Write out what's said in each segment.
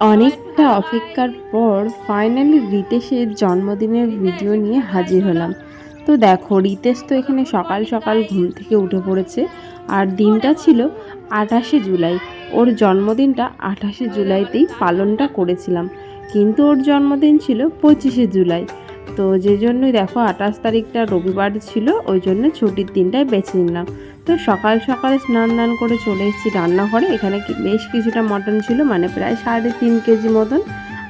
অনেকটা অপেক্ষার পর ফাইনালি রিতেশের জন্মদিনের ভিডিও নিয়ে হাজির হলাম। তো দেখো, রিতেশ তো এখানে সকাল সকাল ঘুম থেকে উঠে পড়েছে আর দিনটা ছিল আঠাশে জুলাই। ওর জন্মদিনটা আঠাশে জুলাইতেই পালনটা করেছিলাম। কিন্তু ওর জন্মদিন ছিল পঁচিশে জুলাই। তো যে জন্যই দেখো, আঠাশ তারিখটা রবিবার ছিল, ওই জন্য ছুটির দিনটাই বেছে নিলাম। তো সকাল সকাল স্নান দান করে চলে এসেছি রান্নাঘরে। এখানে বেশ কিছুটা মটন ছিল মানে প্রায় সাড়ে তিন কেজি মতন।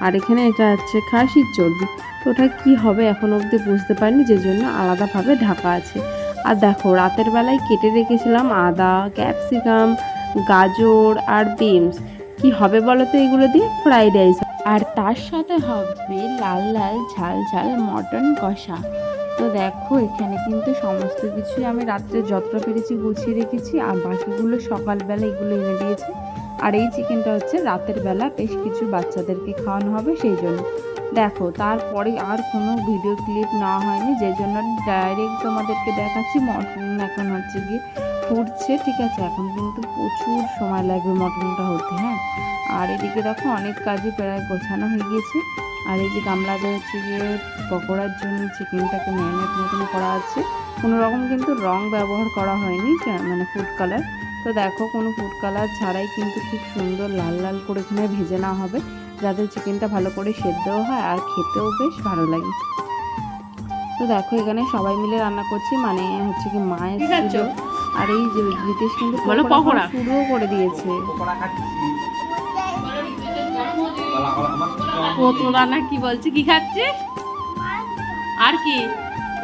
আর এখানে এটা হচ্ছে খাসির চর্বি। তো ওটা কী হবে এখন অবধি বুঝতে পারিনি, যে জন্য আলাদাভাবে ঢাকা আছে। আর দেখো, রাতের বেলায় কেটে রেখেছিলাম আদা, ক্যাপসিকাম, গাজর আর বিনস। কি হবে বলো তো এগুলো দিয়ে? Fried rice. আর তার সাথে হবে লাল লাল ঝাল ঝাল মটন কষা। তো দেখো, এখানে কিন্তু সমস্ত কিছুই আমি রাত্রে যতটা পেরেছি গুছিয়ে রেখেছি আর বাকিগুলো সকালবেলা এগুলো এনে দিয়েছে। আর এই চিকেনটা হচ্ছে রাতের বেলা বেশ কিছু বাচ্চাদেরকে খাওয়ানো হবে সেই জন্য। দেখো, তারপরে আর কোনো ভিডিও ক্লিপ না হয়নি, যে জন্য ডাইরেক্ট তোমাদেরকে দেখাচ্ছি, মটন এখন হচ্ছে গিয়ে ফুটছে, ঠিক আছে? এখন কিন্তু প্রচুর সময় লাগবে মটনটা হতে হ্যাঁ? আর এদিকে দেখো, অনেক কাজই প্রায় গোছানো হয়ে গিয়েছে। আর এই যে গামলাতে হচ্ছে গিয়ে পকোড়ার জন্য চিকেনটাকে ম্যারিনেট মতন করা আছে। কোনো রকম কিন্তু রং ব্যবহার করা হয়নি মানে ফুড কালার তো দেখো কোনো ফুড কালার ছাড়াই কিন্তু খুব সুন্দর লাল লাল করে এখানে ভেজে নেওয়া হবে যাতে চিকেনটা ভালো করে সেদ্ধও হয় আর খেতেও বেশ ভালো লাগে। তো দেখো এখানে সবাই মিলে রান্না করছি মানে হচ্ছে কি মায়ের আর এই যে রিতেশ কিন্তু। শুরুও করে দিয়েছে। তোরা না কি বলছে, কি খাচ্ছিস? আর কি?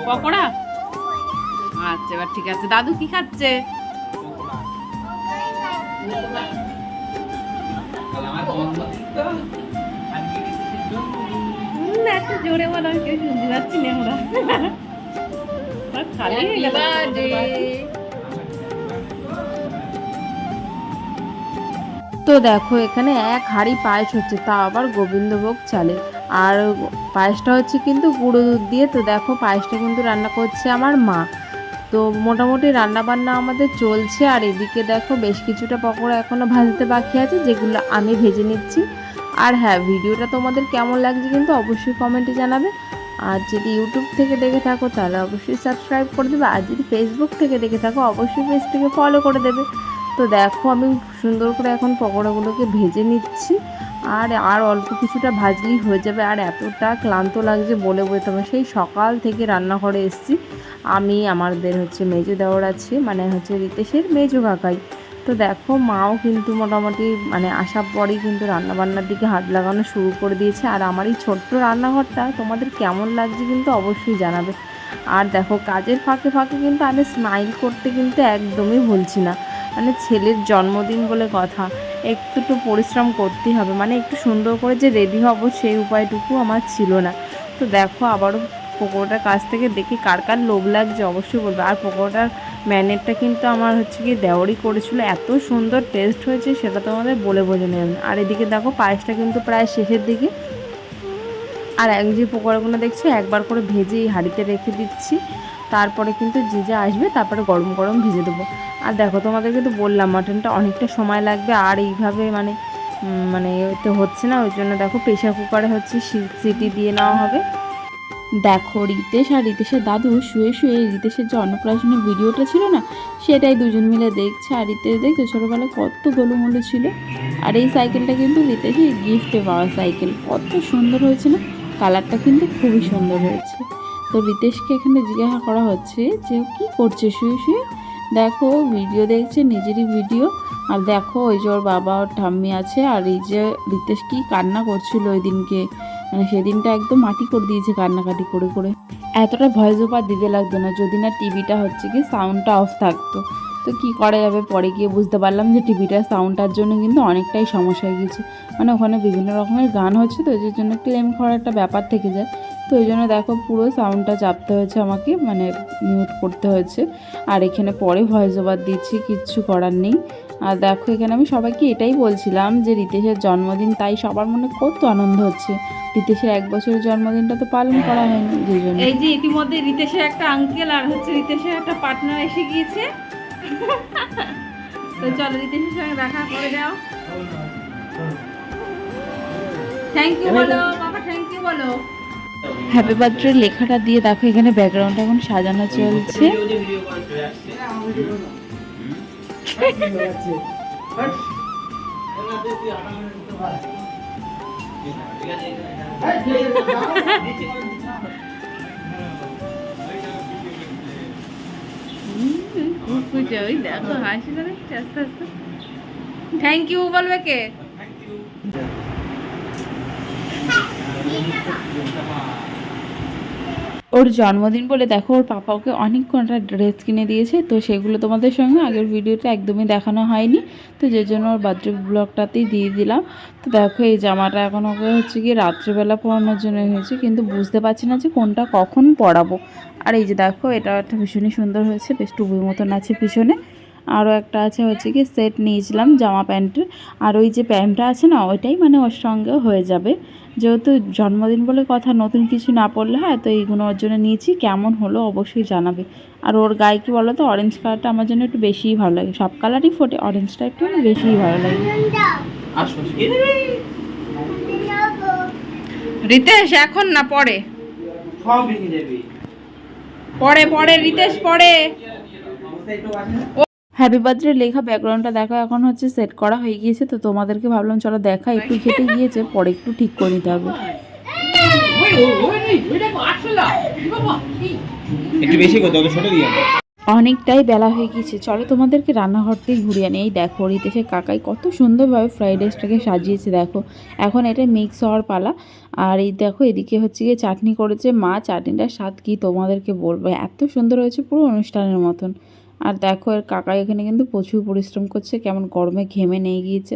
পকোড়া? আচ্ছা এবার ঠিক আছে। দাদু কি খাচ্ছে? একটু জোরে বলো কেউ শুনতে পাচ্ছি না আমরা। খালি তো দেখো, এখানে এক হাঁড়ি পায়েস হচ্ছে, তা আবার গোবিন্দভোগ চালে আর পায়েসটা হচ্ছে কিন্তু গুঁড়ো দুধ দিয়ে, তো দেখো পায়েসটা কিন্তু রান্না করছে আমার মা। তো মোটামুটি রান্না বান্না আমাদের চলছে, আর এদিকে দেখো বেশ কিছুটা পকোড়া এখনও ভাজতে বাকি আছে, যেগুলো আমি ভেজে নিচ্ছি। আর হ্যাঁ ভিডিওটা তোমাদের কেমন লাগছে কিন্তু অবশ্যই কমেন্টে জানাবে। আর যদি ইউটিউব থেকে দেখে থাকো, তাহলে অবশ্যই সাবস্ক্রাইব করে দেবে। আর যদি ফেসবুক থেকে দেখে থাকো, অবশ্যই পেজ থেকে ফলো করে দেবে। তো দেখো আমি সুন্দর করে এখন পকোড়াগুলোকে ভেজে নিচ্ছি। আর আর অল্প কিছুটা ভাজলেই হয়ে যাবে। আর এতটা ক্লান্ত লাগছে বলে হবে সেই সকাল থেকে রান্নাঘরে এসছি। আমি, আমাদের হচ্ছে মেজো দেওয়ার আছে মানে হচ্ছে রিতেশের মেজো কাকাই। তো দেখো মাও কিন্তু মোটামুটি মানে আসার পরেই কিন্তু রান্নাবান্নার দিকে হাত লাগানো শুরু করে দিয়েছে। আর আমার এই ছোট্ট রান্নাঘরটা তোমাদের কেমন লাগছে কিন্তু অবশ্যই জানাবে। আর দেখো কাজের ফাঁকে ফাঁকে কিন্তু আমি স্মাইল করতে কিন্তু একদমই ভুলছি না। মানে ছেলের জন্মদিন বলে কথা একটু পরিশ্রম করতেই হবে। মানে একটু সুন্দর করে যে রেডি হব সেই উপায়টুকু আমার ছিল না। তো দেখো, আবারও পকোড়াটার কাছ থেকে দেখি কার কার লোভ লাগছে, অবশ্যই বলবে। আর পকোড়াটার ম্যানেটটা কিন্তু আমার হচ্ছে কি দেওয়ারই করেছিল। এত সুন্দর টেস্ট হয়েছে সেটা তোমাদের বলে বোঝানো যাবে। আর এদিকে দেখো, পায়েসটা কিন্তু প্রায় শেষের দিকে। আর এক যে পকোড়াগুলো দেখছ, একবার করে ভেজে এই হাঁড়িতে রেখে দিচ্ছি। তারপরে কিন্তু যে যা আসবে, তারপরে গরম গরম ভেজে দেবো। আর দেখো তোমাদেরকে তো বললাম মাটনটা অনেকটা সময় লাগবে, আর এইভাবে মানে মানে তো হচ্ছে না, ওই জন্য দেখো প্রেশার কুকারে হচ্ছে সিটি দিয়ে নেওয়া হবে। দেখো, রিতেশ আর রিতেশের দাদু শুয়ে শুয়ে রিতেশের যে অন্নপ্রাশনের ভিডিওটা ছিল না, সেটাই দুজন মিলে দেখছে, আর রিতেশ দেখছে ছোটোবেলায় কত গোলুমুলু ছিল। আর এই সাইকেলটা কিন্তু রিতেশের গিফটে পাওয়া সাইকেল কত সুন্দর হয়েছে না? কালারটা কিন্তু খুবই সুন্দর হয়েছে। তো রিতেশকে এখানে জিজ্ঞাসা করা হচ্ছে যে কী করছে শুয়ে শুয়ে? দেখো ভিডিও দেখছে, নিজেরই ভিডিও আর দেখো, ওই যে ওর বাবা, ওর ঠাম্মি আছে, আর এই যে রিতেশ কি কান্না করছিল ওই দিনকে। মানে সেদিনটা একদম মাটি করে দিয়েছে কান্নাকাটি করে করে। এতটা ভয়েস ওভার দিতে লাগতো না, যদি না টিভিটা হচ্ছে কি সাউন্ডটা অফ থাকতো। তো কি করা যাবে? পরে গিয়ে বুঝতে পারলাম যে টিভিটার সাউন্ডটার জন্য কিন্তু অনেকটাই সমস্যা হয়ে গেছে। মানে ওখানে বিভিন্ন রকমের গান হচ্ছে, তো যে জন্য ক্লেম করার একটা ব্যাপার থেকে যায়। তো ওই জন্য দেখো পুরো সাউন্ডটা চাপতে হয়েছে আমাকে মানে মিউট করতে হয়েছে। আর এখানে পরে ভয়েস ওভার দিচ্ছি, কিচ্ছু করার নেই। আর দেখো এখানে আমি সবাইকে এটাই বলছিলাম যে রিতেশের জন্মদিন, তাই সবার মনে কত আনন্দ হচ্ছে। রিতেশের এক বছরের জন্মদিনটা তো পালন করা হয়নি, যে জন্য। এই যে ইতিমধ্যে রিতেশের একটা আঙ্কেল আর হচ্ছে রিতেশের একটা পার্টনার এসে গিয়েছে। তো চলো রিতেশের সঙ্গে দেখা করে দাও থ্যাংক ইউ বলো, বাবা থ্যাংক ইউ বলো। হ্যাপি বার্থডে লেখাটা দিয়ে দেখো এখানে ব্যাকগ্রাউন্ডটা এখন সাজানো চলছে। দেখো হাসি আস্তে আস্তে থ্যাংক ইউ বলবে কে ওর জন্মদিন বলে দেখো, ওর পাপা ওকে অনেক কটা ড্রেস কিনে দিয়েছে, তো সেগুলো তোমাদের সঙ্গে আগের ভিডিওতে একদমই দেখানো হয়নি। তো যে জন্য ওর বার্থডে ব্লগটাতেই দিয়ে দিলাম। তো দেখো, এই জামাটা এখন ওকে হচ্ছে কি রাত্রেবেলা পরানোর জন্য হয়েছে, কিন্তু বুঝতে পারছি না যে কোনটা কখন পরাবো। আর এই যে দেখো, এটা একটা ভীষণই সুন্দর হয়েছে, বেশ টুবির মতন আছে পিছনে। আরও একটা আছে হচ্ছে কি সেট নিয়েছিলাম জামা প্যান্টের। আর ওই যে প্যান্টটা আছে না ওইটাই মানে ওর সঙ্গে হয়ে যাবে। যেহেতু জন্মদিন বলে কথা নতুন কিছু না পড়লে হয় তো এইগুলো ওর জন্য নিয়েছি। কেমন হলো অবশ্যই জানাবে। আর ওর গায়ে কি বলো তো অরেঞ্জ কালারটা আমার জন্য একটু বেশিই ভালো লাগে। সব কালারই ফোটে অরেঞ্জটা একটু বেশিই ভালো লাগে। রিতেশ এখন না পরে? পরে পরে রিতেশ পরে। হ্যাপি বার্থডে লেখা ব্যাকগ্রাউন্ডটা দেখো এখন হচ্ছে সেট করা হয়ে গিয়েছে তো তোমাদেরকে ভাবলাম চলো দেখা একটু ঘেটে গিয়েছে পরে একটু ঠিক করে নিতে হবে। একটু বেশি করতে অত ছোট দিয়ে অনেকটাই বেলা হয়ে গিয়েছে চলো তোমাদেরকে রান্নাঘর থেকে ঘুরিয়ে আনি। এই দেখো রিতেশে কাকাই কত সুন্দরভাবে ফ্রাইড রাইসটাকে সাজিয়েছে দেখো। এখন এটা মিক্স হওয়ার পালা। আর এই দেখো এদিকে হচ্ছে গিয়ে চাটনি করেছে মা। চাটনিটার স্বাদ কি তোমাদেরকে বলব? এত সুন্দর হয়েছে পুরো অনুষ্ঠানের মতন। আর দেখো এর কাকা এখানে কিন্তু প্রচুর পরিশ্রম করছে, কেমন গরমে ঘেমে নিয়ে গিয়েছে।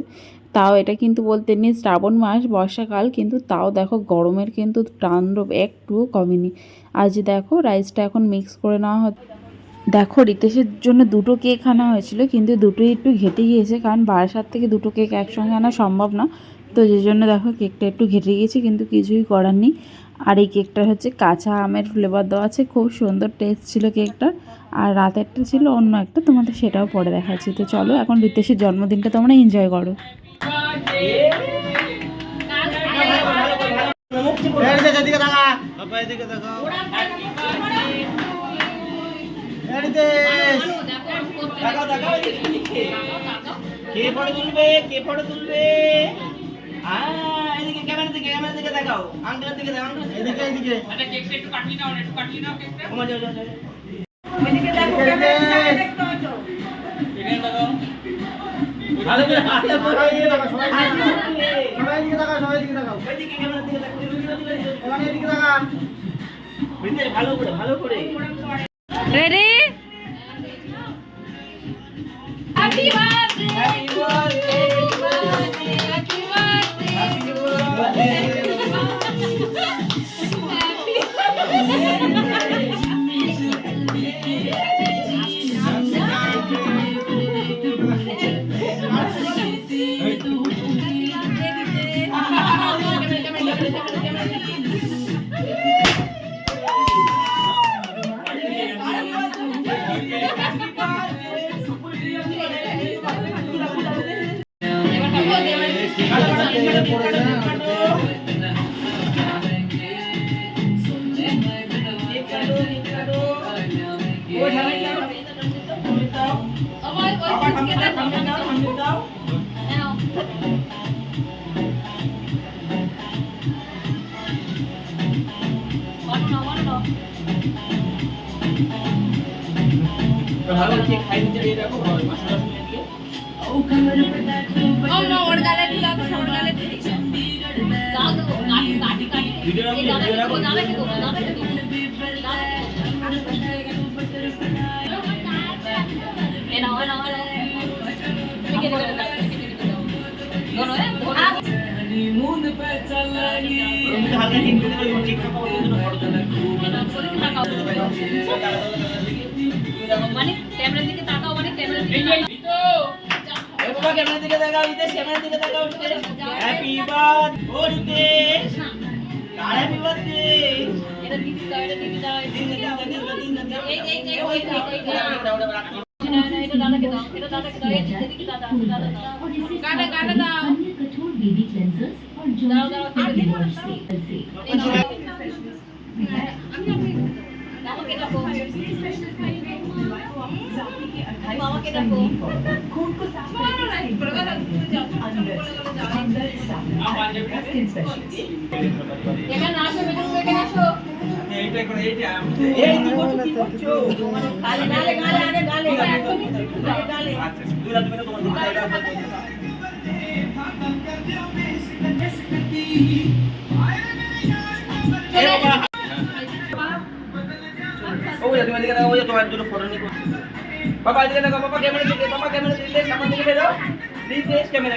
তাও এটা কিন্তু বলতে নেই, শ্রাবণ মাস, বর্ষাকাল, কিন্তু তাও দেখো গরমের কিন্তু তাণ্ডব একটুও কমেনি। আজ দেখো রাইসটা এখন মিক্স করে নেওয়া হচ্ছে। দেখো রিতেশের জন্য দুটো কেক আনা হয়েছিল, কিন্তু দুটোই একটু ঘেটে গিয়েছে, কারণ বারাসাত থেকে দুটো কেক একসঙ্গে আনা সম্ভব না। তো যে জন্য দেখো কেকটা একটু ঘেটে গিয়েছে, কিন্তু কিছুই করার নেই। আর এই কেকটা হচ্ছে কাঁচা আমের ফ্লেভার দেওয়া আছে, খুব সুন্দর টেস্ট ছিল কেকটার আর রাতেরটা ছিল অন্য একটা তোমাদের সেটাও পরে দেখাচ্ছি। তো চলো এখন রিতেশের জন্মদিনটা তোমরা এনজয় করো। এদিকে দেখা বাবা এদিকে দেখাও দেখাও দেখাও কে ফটো তুলবে? কে ফটো তুলবে? এদিকে ক্যামেরা দিকে ক্যামেরা দিকে দেখাও। আঙ্কেলের দিকে দেখাও এদিকে এদিকে কেকটা একটু কাটলি নাও একটু কাটলি নাও কেকটা যাও যাও যাও ভালো করে ভালো করে সবাই ভালো আছে খাই দিতে দিয়ে রাখো মশলা মানে ক্যামেরার দিকে তাকাও মানে ক্যামেরার দিকে এ বাবা ক্যামেরার দিকে তাকাও রিতেশ ক্যামেরার দিকে তাকাও হ্যাপি বার্থডে রিতেশ কার হ্যাপি বার্থডে এটা দিদি দাও এটা দিদি দাও দিদি দাও দিদি দাও দিদি দাও এই এই এই ওই এটা দাদাকে দাও এটা দাদাকে দাও এটা দিদিকে দাও দাদা দাও গাটা গাটা দাও কঠোর বেবি ক্লেন্সার্স और দাও দাও আর দিন সে আমি আমি দাও এটা বলছি স্পেশাল মেরে তোমার দিকে এটা এই বাবা ওই তুমি দিকে দেখো, ওই তোমার দুটো ফটো নিয়ে বাবা দিকে দেখো, বাবা ক্যামেরা দিকে, বাবা ক্যামেরা দিকে সামনে দিকে বেরো। প্লিজ ক্যামেরা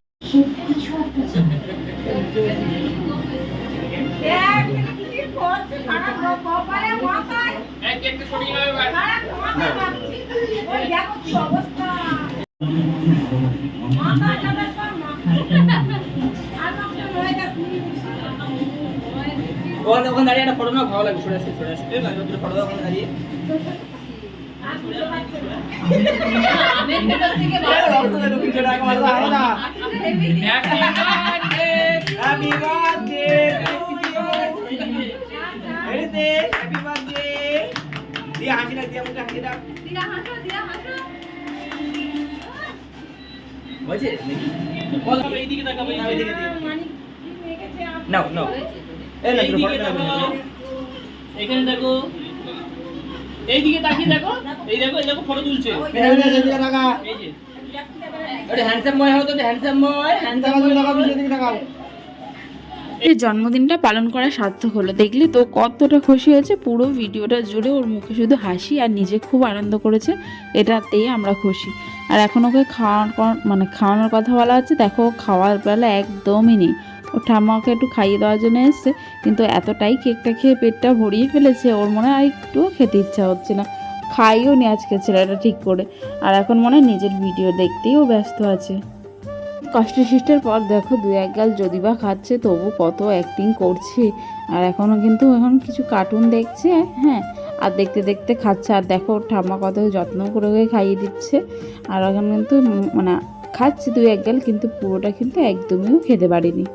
ওখানে ওখানে দাঁড়িয়ে একটা ফটো নাও ভালো লাগবে সরে আসে সরে আসে এই লাগবে দুটো ফটো দাও ওখানে দাঁড়িয়ে। হ্যাপি বার্থডে এরিতে হ্যাপি বার্থডে দিয়ে হাসি না দিয়ে মুখে হাসি দাও হয়েছে বল এইদিকে তাকাবো দিয়ে নাও নাও এই না এইদিকে ফটো এখানে দেখো এইদিকে তাকিয়ে দেখো এই দেখো এই দেখো ফটো তুলছে এই যে হ্যান্ডসাম বয় হতো তো হ্যান্ডসাম বয় হ্যান্ডসাম সেদিকে লাগাও এই জন্মদিনটা পালন করা সার্থক হলো। দেখলি তো কতটা খুশি হয়েছে, পুরো ভিডিওটা জুড়ে ওর মুখে শুধু হাসি আর নিজে খুব আনন্দ করেছে, এটাতেই আমরা খুশি। আর এখন ওকে খাওয়ানোর মানে খাওয়ানোর কথা বলা হচ্ছে, দেখো খাওয়ার বেলা একদমই নেই। ও ঠাম্মাকে একটু খাইয়ে দেওয়ার জন্য এসছে, কিন্তু এতটাই কেকটা খেয়ে পেটটা ভরিয়ে ফেলেছে, ওর মনে হয় একটুও খেতে ইচ্ছা হচ্ছে না। খাইও নি আজকে ছেলেটা ঠিক করে। আর এখন মনে হয় নিজের ভিডিও দেখতেই ও ব্যস্ত আছে। কষ্ট সৃষ্টের পর দেখো দু এক গাল যদি বা খাচ্ছে, তবু কত অ্যাক্টিং করছে। আর এখনও কিন্তু এখন কিছু কার্টুন দেখছে হ্যাঁ। আর দেখতে দেখতে খাচ্ছে, আর দেখো ঠাম্মা কত যত্ন করে করে খাইয়ে দিচ্ছে। আর এখন কিন্তু মানে খাচ্ছে দু এক গাল, কিন্তু পুরোটা কিন্তু একদমইও খেতে পারিনি।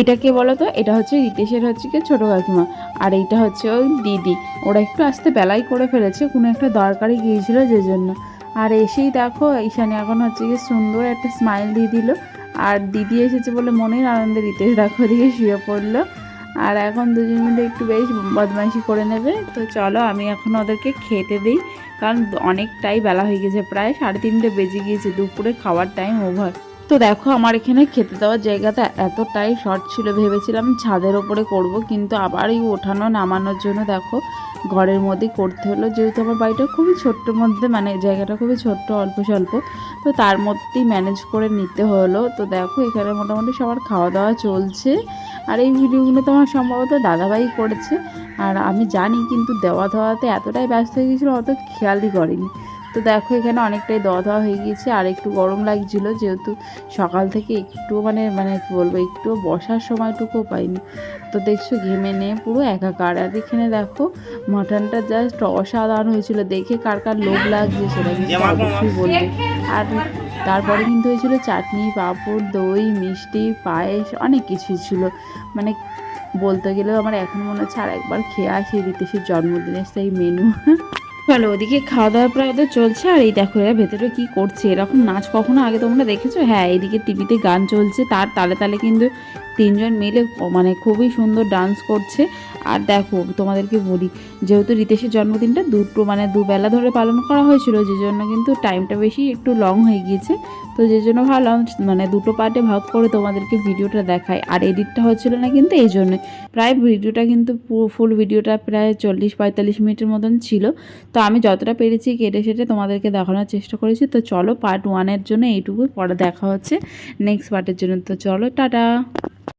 এটা কে বলো তো এটা হচ্ছে রিতেশের হচ্ছে কি ছোটো কাকিমা। আর এইটা হচ্ছে ওই দিদি। ওরা একটু আসতে বেলাই করে ফেলেছে, কোনো একটা দরকারি গিয়েছিল যে জন্য। আর এসেই দেখো, ঈশানি এখন হচ্ছে কি সুন্দর একটা স্মাইল দিয়ে দিল। আর দিদি এসেছে বলে মনের আনন্দে রিতেশ দেখো দিকে শুয়ে পড়ল। আর এখন দুজন মিলে একটু বেশ বদমাইশি করে নেবে। তো চলো আমি এখন ওদেরকে খেতে দিই, কারণ অনেকটাই বেলা হয়ে গেছে, প্রায় সাড়ে তিনটে বেজে গিয়েছে, দুপুরে খাওয়ার টাইম ওভার তো দেখো আমার এখানে খেতে দেওয়ার জায়গাটা এতটাই শর্ট ছিল, ভেবেছিলাম ছাদের ওপরে করব, কিন্তু আবার এই ওঠানো নামানোর জন্য দেখো ঘরের মধ্যেই করতে হলো। যেহেতু আমার বাড়িটা খুবই ছোট্ট মধ্যে মানে জায়গাটা খুবই ছোট্ট, অল্প স্বল্প, তো তার মধ্যেই ম্যানেজ করে নিতে হলো। তো দেখো, এখানে মোটামুটি সবার খাওয়া দাওয়া চলছে। আর এই ভিডিওগুলো তো আমার সম্ভবত দাদাভাই করেছে। আর আমি জানি, কিন্তু দেওয়া ধোয়াতে এতটাই ব্যস্ত হয়ে গেছিল অত খেয়ালই করেনি। তো দেখো, এখানে অনেকটাই দেওয়া দেওয়া হয়ে গিয়েছে। আর একটু গরম লাগছিল, যেহেতু সকাল থেকে একটু মানে মানে কী বলব, একটু বসার সময়টুকুও পাইনি। তো দেখছ ঘেমে নিয়ে পুরো একাকার। আর এখানে দেখো মাটনটা জাস্ট অসাধারণ হয়েছিল। দেখে কার কার লোভ লাগছে সেটা কিন্তু অবশ্যই বলবে। আর তারপরে কিন্তু হয়েছিল চাটনি পাঁপড় দই মিষ্টি পায়েস অনেক কিছুই ছিল। মানে বলতে গেলেও আমার এখন মনে হচ্ছে আর একবার খেয়ে আসি রিতেশের জন্মদিনের সেই মেনু চলো ওদিকে খাওয়া দাওয়া প্রায় ওদের চলছে। আর এই দেখো এরা ভেতরে কি করছে? এরকম নাচ কখনো আগে তোমরা দেখেছ? হ্যাঁ এদিকে টিভিতে গান চলছে। তার তালে তালে কিন্তু তিনজন মিলে মানে খুবই সুন্দর ডান্স করছে। আর দেখো, তোমাদেরকে বলি, যেহেতু রিতেশের জন্মদিনটা দুটো মানে দুবেলা ধরে পালন করা হয়েছিল যে জন্য কিন্তু টাইমটা বেশি একটু লং হয়ে গিয়েছে। তো যে জন্য ভাবলাম মানে দুটো পার্টে ভাগ করে তোমাদেরকে ভিডিওটা দেখাই। আর এডিটটা হচ্ছিল না কিন্তু এই জন্যে। প্রায় ভিডিওটা কিন্তু ফুল ভিডিওটা প্রায় চল্লিশ পঁয়তাল্লিশ মিনিটের মতন ছিল। তো আমি যতটা পেরেছি কেটে সেটে তোমাদেরকে দেখানোর চেষ্টা করেছি। তো চলো পার্ট ওয়ানের জন্য এইটুকু পরে দেখা হচ্ছে নেক্সট পার্টের জন্য। তো চলো, টাটা!